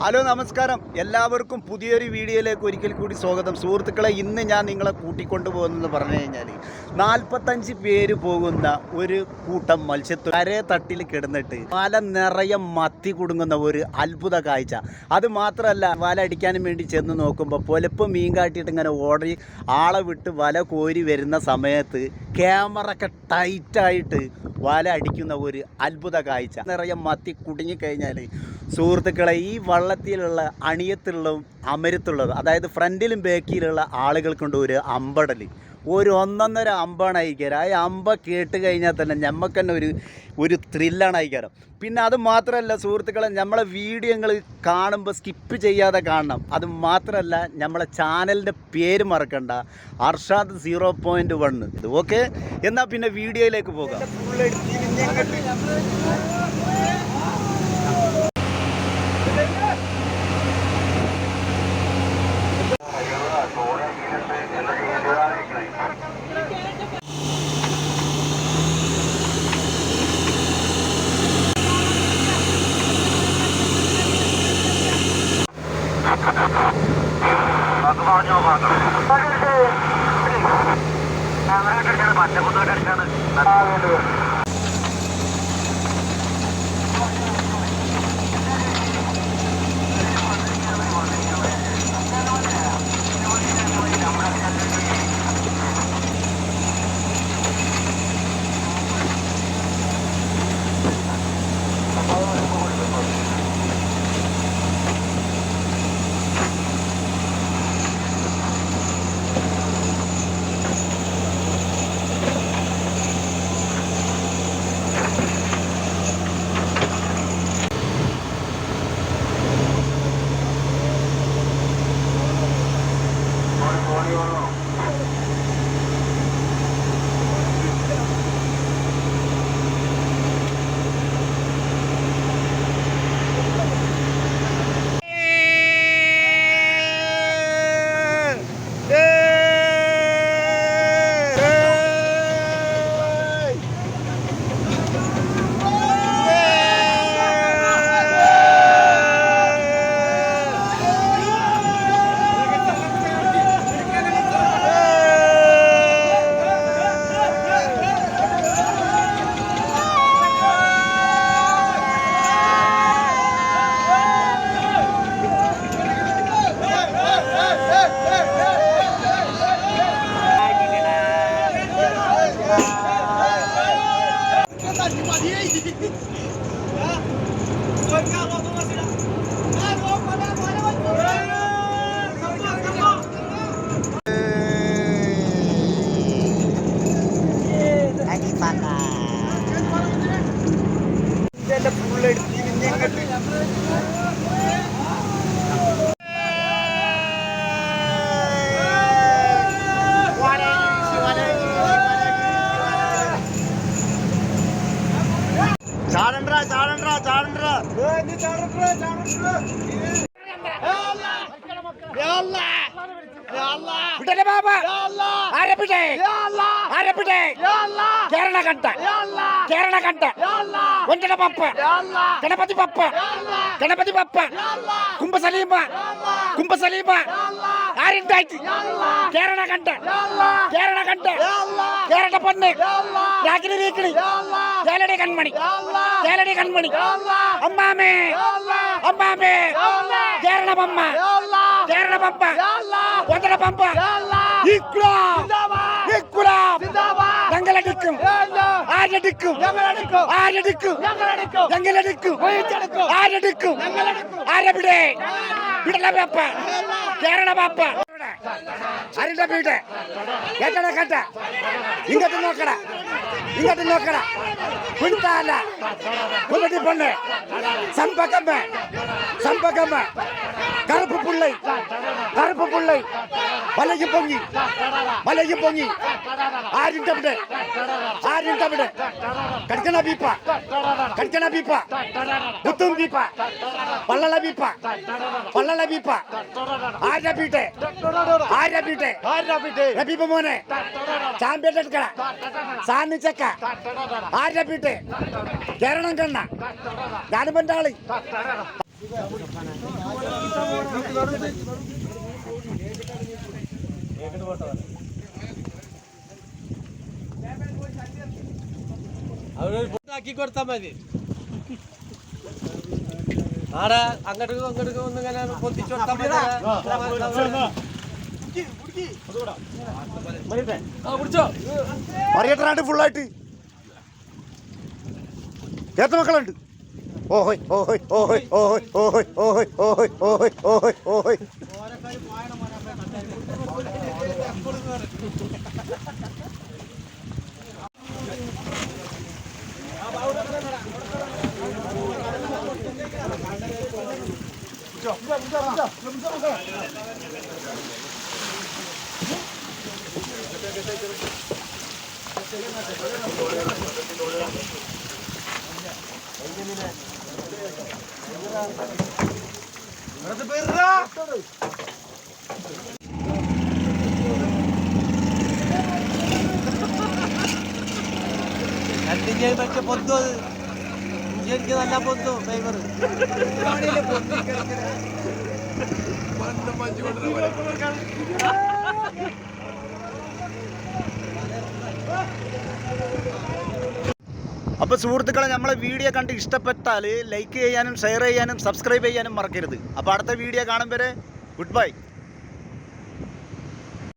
Hello നമസ്കാരം. എല്ലാവർക്കും പുതിയൊരു വീഡിയോയിലേക്ക് ഒരിക്കൽ കൂടി സ്വാഗതം. സുഹൃത്തുക്കളെ ഇന്ന് ഞാൻ നിങ്ങളെ കൂട്ടിക്കൊണ്ടു പോകുന്നതെന്ന് പറഞ്ഞു കഴിഞ്ഞാൽ നാൽപ്പത്തഞ്ച് പേര് പോകുന്ന ഒരു കൂട്ടം മത്സ്യത്തൊ കരേ തട്ടിൽ കിടന്നിട്ട് വല നിറയെ മത്തി കുടുങ്ങുന്ന ഒരു അത്ഭുത കാഴ്ച. അത് മാത്രമല്ല വല അടിക്കാനും വേണ്ടി ചെന്ന് നോക്കുമ്പോൾ പൊലപ്പ് മീൻ കാട്ടിയിട്ട് ഇങ്ങനെ ഓടി ആളെ വിട്ട് വല കോരി വരുന്ന സമയത്ത് ക്യാമറ ഒക്കെ ടൈറ്റായിട്ട് വല അടിക്കുന്ന ഒരു അത്ഭുത കാഴ്ച. നിറയെ മത്തി കുടുങ്ങിക്കഴിഞ്ഞാൽ സുഹൃത്തുക്കളെ ഈ വള്ളത്തിലുള്ള അണിയത്തുള്ളതും അമരത്തുള്ളതും അതായത് ഫ്രണ്ടിലും ബാക്കിലുള്ള ആളുകൾക്കുണ്ട് ഒരു അമ്പടൽ ഒരു ഒന്നൊന്നര അമ്പാണ് അയക്കാറ്. ആ അമ്പ കേട്ട് കഴിഞ്ഞാൽ തന്നെ ഞമ്മക്ക് തന്നെ ഒരു ഒരു ത്രില്ലാണ് അയക്കാറ്. പിന്നെ അത് മാത്രമല്ല സുഹൃത്തുക്കളെ നമ്മളെ വീഡിയോകൾ കാണുമ്പോൾ സ്കിപ്പ് ചെയ്യാതെ കാണണം. അത് മാത്രമല്ല നമ്മളെ ചാനലിന്റെ പേര് മറക്കണ്ട. അർഷാദ് സീറോ പോയിന്റ് വൺ ഇത് ഓക്കെ എന്നാൽ പിന്നെ വീഡിയോയിലേക്ക് പോകാം. ചാടണ്ടാ கேரளா கண்ட கேரளா கண்ட ಒಂದನ ಪಪ್ಪ ಗಣಪತಿ ಪಪ್ಪ ಗಣಪತಿ ಪಪ್ಪ ಕುಂಭ ಸಲೀಮ ಕುಂಭ ಸಲೀಮ ಯಾರಿಂದ ಆಯ್ತು ಕೇರಳ ಗಂಟ ಕೇರಳ ಗಂಟ ಕೇರಳ ಪಣ್ಣೆ ಯಾಕಿರಿ ರೀಕಿಡಿ கேலடி கண்மணி கேலடி கண்மணி அம்மாமே அம்மாமே கேரள பம்மா கேரள பம்பா ஒத்தன பம்பா இக்ரா ആരടിക്കും? ആരടിക്കും? ഞങ്ങളടിക്കും. ആരടിക്കും? ആരവിടെ? വിടല പാപ്പ. കേരള പാപ്പ. ಅರಿಟ ಬೀಟೆ ಎಟ್ಟಡ ಕಟ್ಟ ಇಂಗಟ್ಟು ನೋಕ್ಕಡ ಇಂಗಟ್ಟು ನೋಕ್ಕಡ ಕುಂತ ಅಲ್ಲ குமட்டி பொண்ணு. சம்பகம்ம சம்பகம்ம கருப்பு புள்ளை. கருப்பு புள்ளை. மலைக்கு பொங்கி. மலைக்கு பொங்கி. ஆரின் தமிழ் ஆரின் தமிழ் கட்கனா பீப்பா. கட்கனா பீப்பா. புத்தும் பீப்பா. பல்லல பீப்பா. பல்லல பீப்பா. ஆரிய பீட்டே. ആരപ്പിട്ടെ റബീബ് മോനെ ചാമ്പ്യൻ എടുക്കണ കേരളം കണ്ണ ഞാനിപ്പന്റാളി അവരാക്കി മതി ആടെ അങ്ങോട്ടേക്കും അങ്ങോട്ടേക്കും ഒന്നിങ്ങനെ പൊത്തിച്ചു കൊടുത്താൽ മതി പറയട്ടനാണ്ട് ഫുള്ളായിട്ട് ഏത്ത മക്കളുണ്ട്. ഓഹോയ് ഓഹോയ് ഓഹോയ് ഓഹോയ് ഓഹോയ് ഓഹോയ് ഓഹോയ് ഓഹോയ് ഓഹോയ് ഓഹോയ്. അഞ്ചിഞ്ച് പക്ഷെ പൊത്തു അത് ഇഞ്ചിക്ക് നല്ല പൊത്തു ഫൈബർ പണ്ട് മഞ്ഞു കൊണ്ടുവരാൻ അപ്പോൾ സുഹൃത്തുക്കളെ നമ്മളെ വീഡിയോ കണ്ട് ഇഷ്ടപ്പെട്ടാൽ ലൈക്ക് ചെയ്യാനും ഷെയർ ചെയ്യാനും സബ്സ്ക്രൈബ് ചെയ്യാനും മറക്കരുത്. അപ്പോൾ അടുത്ത വീഡിയോ കാണും വരെ ഗുഡ് ബൈ